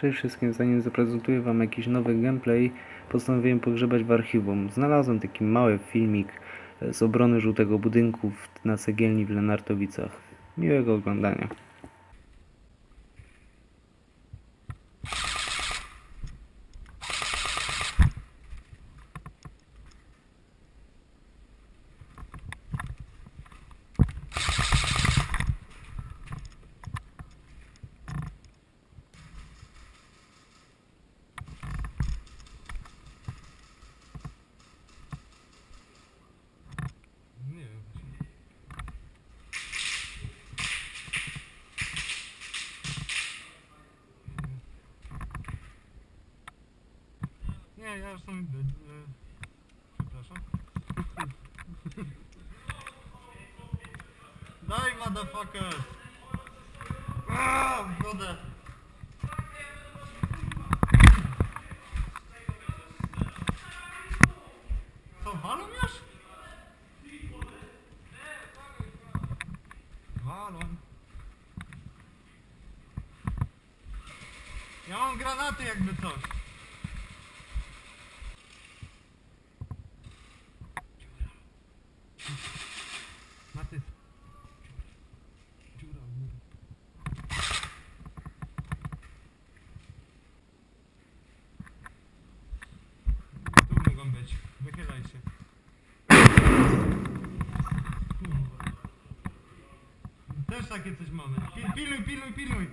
Cześć wszystkim, zanim zaprezentuję wam jakiś nowy gameplay, postanowiłem pogrzebać w archiwum. Znalazłem taki mały filmik e, z obrony żółtego budynku na cegielni w Lenartowicach. Miłego oglądania. Nie, ja już tam e, Przepraszam. Daj, motherfucker! Aaa, w wodę! Co, walą już? Walą. Ja mam granaty jakby coś. Maty. Dziura w murze. Tu mogą być. Wychylaj się. Też takie coś mamy. Pil, piluj, piluj, piluj.